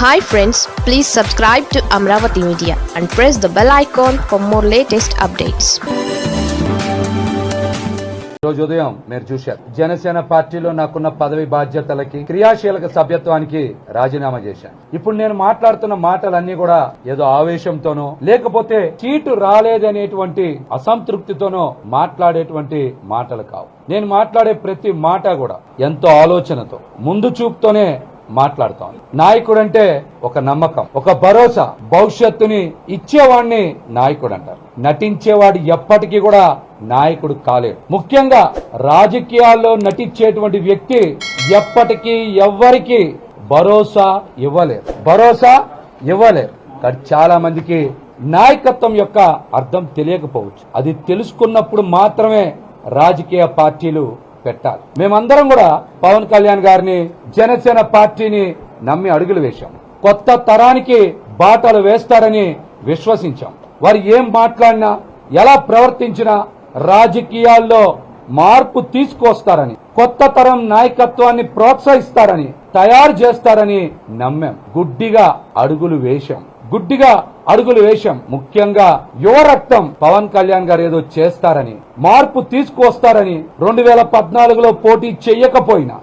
Hi friends please subscribe to Amaravati media and press the bell icon for more latest updates రోజు ఉదయం మీరు చూశారు. జనసేన పార్టీలో నాకున్న పదవి బాధ్యతలకి క్రియాశీలక సభ్యత్వానికి రాజీనామా చేశాను. ఇప్పుడు నేను మాట్లాడుతున్న మాటలన్నీ కూడా ఏదో ఆవేశంతోనో లేకపోతే సీటు రాలేదనేటువంటి అసంతృప్తితోనో మాట్లాడేటువంటి మాటలు కావు. నేను మాట్లాడే ప్రతి మాట కూడా ఎంతో ఆలోచనతో ముందు చూపుతోనే మాట్లాడతాం. నాయకుడు అంటే ఒక నమ్మకం ఒక భరోసా. భవిష్యత్తుని ఇచ్చేవాడిని నాయకుడు అంటారు నటించేవాడు ఎప్పటికీ కూడా నాయకుడు కాలేడు. ముఖ్యంగా రాజకీయాల్లో నటించేటువంటి వ్యక్తి ఎప్పటికీ ఎవ్వరికి భరోసా ఇవ్వలేరు. భరోసా ఇవ్వలేరు. కానీ చాలా మందికి నాయకత్వం యొక్క అర్థం తెలియకపోవచ్చు. అది తెలుసుకున్నప్పుడు మాత్రమే రాజకీయ పార్టీలు పెట్టాలి. మేమందరం కూడా పవన్ కళ్యాణ్ గారిని జనసేన పార్టీని నమ్మి అడుగులు వేశాం. కొత్త తరానికి బాటలు వేస్తారని విశ్వసించాం. వారు ఏం మాట్లాడినా ఎలా ప్రవర్తించినా రాజకీయాల్లో మార్పు తీసుకొస్తారని కొత్త తరం నాయకత్వాన్ని ప్రోత్సహిస్తారని తయారు చేస్తారని నమ్మాం. గుడ్డిగా అడుగులు వేశాం. గుడ్డిగా అడుగులు వేశాం. ముఖ్యంగా యువరక్తం పవన్ కళ్యాణ్ గారు ఏదో చేస్తారని మార్పు తీసుకువస్తారని రెండు వేల పద్నాలుగులో పోటీ చెయ్యకపోయినా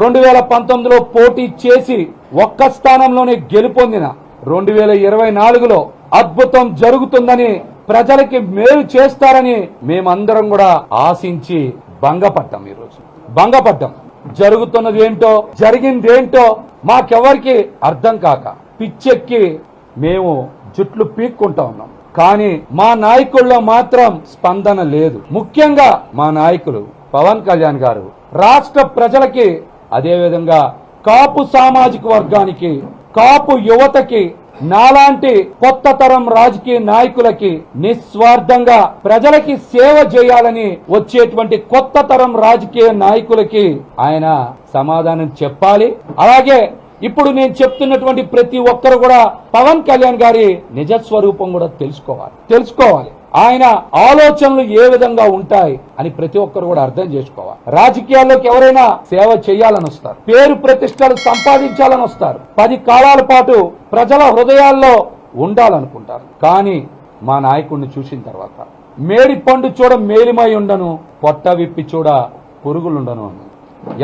రెండు వేల పంతొమ్మిదిలో పోటీ చేసి ఒక్క స్థానంలోనే గెలుపొందిన రెండు వేల ఇరవై నాలుగులో అద్భుతం జరుగుతుందని ప్రజలకి మేలు చేస్తారని మేమందరం కూడా ఆశించి భంగపడ్డాం ఈరోజు. భంగపడ్డాం. జరుగుతున్నది ఏంటో జరిగిందేంటో మాకెవరికి అర్థం కాక పిచ్చెక్కి మేము జుట్లు పీక్కుంటా ఉన్నాం. కానీ మా నాయకుల్లో మాత్రం స్పందన లేదు. ముఖ్యంగా మా నాయకులు పవన్ కళ్యాణ్ గారు రాష్ట్ర ప్రజలకి అదేవిధంగా కాపు సామాజిక వర్గానికి కాపు యువతకి నాలాంటి కొత్త తరం రాజకీయ నాయకులకి నిస్వార్థంగా ప్రజలకి సేవ చేయాలని వచ్చేటువంటి కొత్త తరం రాజకీయ నాయకులకి ఆయన సమాధానం చెప్పాలి. అలాగే ఇప్పుడు నేను చెప్తున్నటువంటి ప్రతి ఒక్కరు కూడా పవన్ కళ్యాణ్ గారి నిజ స్వరూపం కూడా తెలుసుకోవాలి. తెలుసుకోవాలి. ఆయన ఆలోచనలు ఏ విధంగా ఉంటాయి అని ప్రతి ఒక్కరు కూడా అర్థం చేసుకోవాలి. రాజకీయాల్లోకి ఎవరైనా సేవ చేయాలని వస్తారు. పేరు ప్రతిష్టలు సంపాదించాలని వస్తారు. పది కాలాల పాటు ప్రజల హృదయాల్లో ఉండాలనుకుంటారు. కానీ మా నాయకుడిని చూసిన తర్వాత మేడి పండు చూడ మేలిమై ఉండను పొట్ట విప్పి చూడ పురుగులుండను అని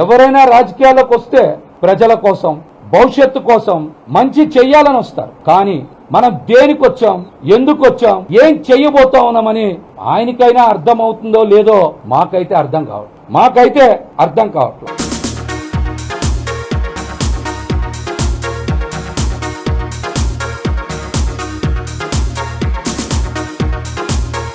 ఎవరైనా రాజకీయాల్లోకి వస్తే ప్రజల కోసం భవిష్యత్తు కోసం మంచి చెయ్యాలని వస్తారు. కానీ మనం దేనికి వచ్చాం? ఎందుకు వచ్చాం? ఏం చెయ్యబోతా ఉన్నామని ఆయనకైనా అర్థం అవుతుందో లేదో మాకైతే అర్థం కావట్లేదు. మాకైతే అర్థం కావట్లేదు.